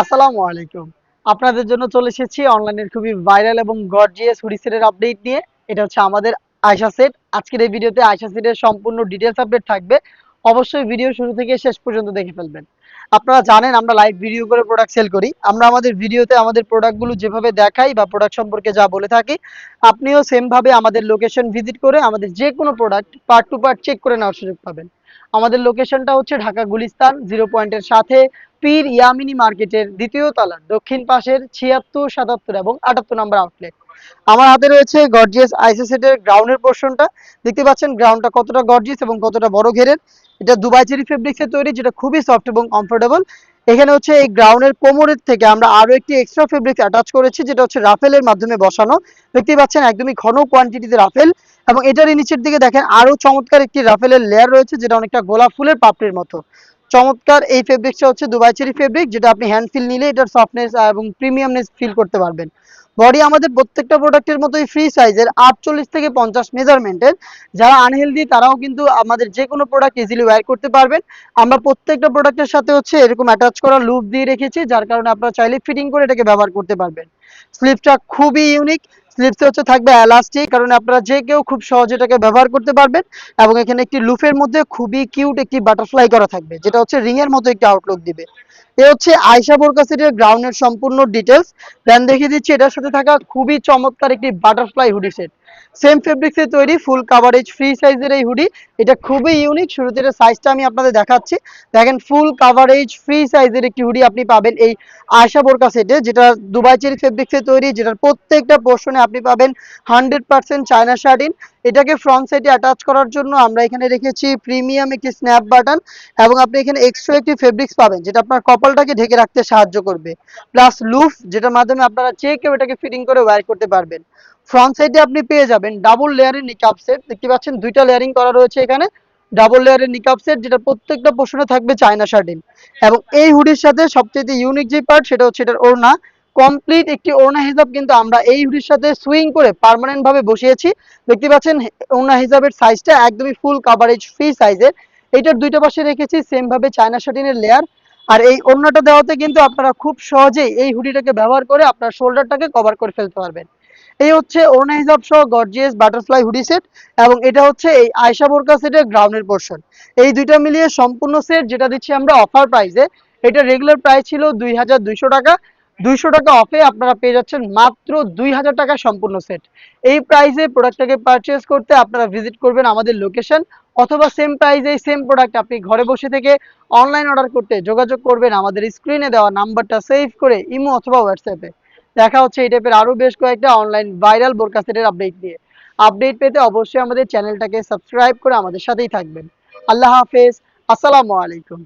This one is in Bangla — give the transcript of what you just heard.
আসসালামু আলাইকুম। আপনাদের জন্য চলে এসেছি অনলাইনের খুবই ভাইরাল এবং গর্জিয়াস হুডি সেটের আপডেট নিয়ে। এটা হচ্ছে আমাদের আয়শা সেট। আজকের এই ভিডিওতে আয়শা সেটের সম্পূর্ণ ডিটেলস আপডেট থাকবে। অবশ্যই ভিডিও শুরু থেকে শেষ পর্যন্ত দেখে ফেলবেন। আপনারা জানেন আমরা লাইভ ভিডিও করে প্রোডাক্ট সেল করি। আমরা আমাদের ভিডিওতে আমাদের প্রোডাক্টগুলো যেভাবে দেখাই বা প্রোডাক্ট সম্পর্কে যা বলে থাকি, আপনিও সেম ভাবে আমাদের লোকেশন ভিজিট করে আমাদের যে কোনো product part to part check করে নেওয়ার সুযোগ পাবেন। আমাদের লোকেশনটা হচ্ছে ঢাকা গুলিস্তান জিরো পয়েন্টের সাথে পীর ইয়ামিনি মার্কেটের দ্বিতীয় তলার দক্ষিণ পাশের ছিয়াত্তর, সাতাত্তর এবং আটাত্তর নম্বর আউটলেট আমার হাতে রয়েছে গর্জিয়াস আইসি সেটের গ্রাউন্ডের পোর্শনটা দেখতে পাচ্ছেন গ্রাউন্ডটা কতটা গর্জিয়াস এবং কতটা বড় ঘেরের। এটা দুবাই চেরি ফেব্রিক্সের তৈরি, যেটা খুবই সফট এবং কমফোর্টেবল এখানে হচ্ছে এই গ্রাউন্ডের কোমরের থেকে আমরা আরও একটি এক্সট্রা ফেব্রিক্স অ্যাটাচ করেছি, যেটা হচ্ছে রাফেলের মাধ্যমে বসানো। দেখতে পাচ্ছেন একদমই ঘন কোয়ান্টিটিতে রাফেল। এবং এটারই নিচের দিকে দেখেন, আরও চমৎকার একটি রাফেলের লেয়ার রয়েছে, যেটা অনেকটা গোলাপ ফুলের পাপড়ির মতো। চমৎকার এই ফেব্রিক্সটা হচ্ছে দুবাই চেরি ফেব্রিক যেটা আপনি হ্যান্ড ফিল নিলে এটার সফটনেস এবং প্রিমিয়ামনেস ফিল করতে পারবেন। বডি আমাদের প্রত্যেকটা প্রোডাক্টের মতোই ফ্রি সাইজের আটচল্লিশ থেকে পঞ্চাশ মেজারমেন্টের যারা আনহেলদি তারাও কিন্তু আমাদের যে কোনো প্রোডাক্ট ইজিলি ওয়ার করতে পারবেন। আমরা প্রত্যেকটা প্রোডাক্টের সাথে হচ্ছে এরকম অ্যাটাচ করা লুপ দিয়ে রেখেছি, যার কারণে আপনারা চাইলে ফিটিং করে এটাকে ব্যবহার করতে পারবেন। স্লিপটা খুবই ইউনিক স্লিপসে হচ্ছে থাকবে এলাস্টিক কারণ আপনারা যে কেউ খুব সহজে এটাকে ব্যবহার করতে পারবেন এবং এখানে একটি লুফের মধ্যে খুবই কিউট একটি বাটারফ্লাই করা থাকবে, যেটা হচ্ছে রিং এর মতো একটি আউটলুক দিবে। এ হচ্ছে আয়শা বোরকা সেটের গ্রাউন্ডের সম্পূর্ণ ডিটেলস দেন দেখিয়ে দিচ্ছি এটার সাথে থাকা খুবই চমৎকার একটি বাটারফ্লাই হুডি সেট সেম ফেব্রিক্সে তৈরি ফুল কাভারেজ ফ্রি সাইজের এই হুডি এটা খুবই ইউনিক শুরুতে এর সাইজটা আমি আপনাদের দেখাচ্ছি। দেখেন ফুল কাভারেজ ফ্রি সাইজের একটি হুডি আপনি পাবেন এই আয়শা বোরকা সেটে যেটা দুবাই চেরি ফেব্রিক্সে তৈরি, যেটার প্রত্যেকটা পোর্শনে আপনি পাবেন হান্ড্রেড পার্সেন্ট চায়না শার্টিন এটাকে ফ্রন্ট সাইডে অ্যাটাচ করার জন্য আমরা এখানে রেখেছি প্রিমিয়াম একটি স্ন্যাপ বাটন এবং আপনি এখানে এক্সট্রা একটি ফেব্রিক্স পাবেন, যেটা আপনার কপালটাকে ঢেকে রাখতে সাহায্য করবে। প্লাস লুফ যেটার মাধ্যমে আপনারা কেউ এটাকে ফিটিং করে ওয়্যার করতে পারবেন। ফ্রন্ট সাইডে আপনি পেয়ে যাবেন ডাবল লেয়ারের নিকাপ সেট দেখতে পাচ্ছেন দুইটা লেয়ারিং করা রয়েছে এখানে। ডাবল লেয়ারের নিকাপ সেট যেটা প্রত্যেকটা পোর্শনে থাকবে চায়না শার্টিন এবং এই হুডির সাথে সবচেয়ে ইউনিক যে পার্ট সেটা হচ্ছে এটার ওড়না। কমপ্লিট একটি ওড়না হিসাব কিন্তু আমরা এই হুডির সাথে সুইং করে পার্মানেন্ট ভাবে বসিয়েছি। দেখতে পাচ্ছেন ওড়না হিসাবের সাইজটা একদমই ফুল কাভারেজ ফ্রি সাইজের এটার দুইটা পাশে রেখেছি সেম ভাবে চায়না শার্টিনের লেয়ার আর এই ওড়নাটা দেওয়াতে কিন্তু আপনারা খুব সহজেই এই হুডিটাকে ব্যবহার করে আপনার শোল্ডারটাকে কভার করে ফেলতে পারবেন। এই হচ্ছে ওড়না হিসাব সহ গর্জিয়াস বাটারফ্লাই হুডি সেট এবং এটা হচ্ছে এই আয়শা বোরকা সেটের গ্রাউন্ডের পোর্শন এই দুইটা মিলিয়ে সম্পূর্ণ সেট যেটা দিচ্ছি আমরা অফার প্রাইসে এটা রেগুলার প্রাইস ছিল দুই হাজার দুইশো টাকা। দুইশো টাকা অফে আপনারা পেয়ে যাচ্ছেন মাত্র দুই হাজার টাকা সম্পূর্ণ সেট এই প্রাইসে প্রোডাক্টটাকে পারচেস করতে আপনারা ভিজিট করবেন আমাদের লোকেশন অথবা সেম প্রাইসে সেম প্রোডাক্ট আপনি ঘরে বসে থেকে অনলাইন অর্ডার করতে যোগাযোগ করবেন। আমাদের স্ক্রিনে দেওয়া নাম্বারটা সেভ করে ইমো অথবা হোয়াটসঅ্যাপে দেখা হচ্ছে এই টাইপের আরও বেশ কয়েকটা অনলাইন ভাইরাল বোরকা সেটের আপডেট নিয়ে। আপডেট পেতে অবশ্যই আমাদের চ্যানেলটাকে সাবস্ক্রাইব করে আমাদের সাথেই থাকবেন। আল্লাহ হাফেজ, আসসালামু আলাইকুম।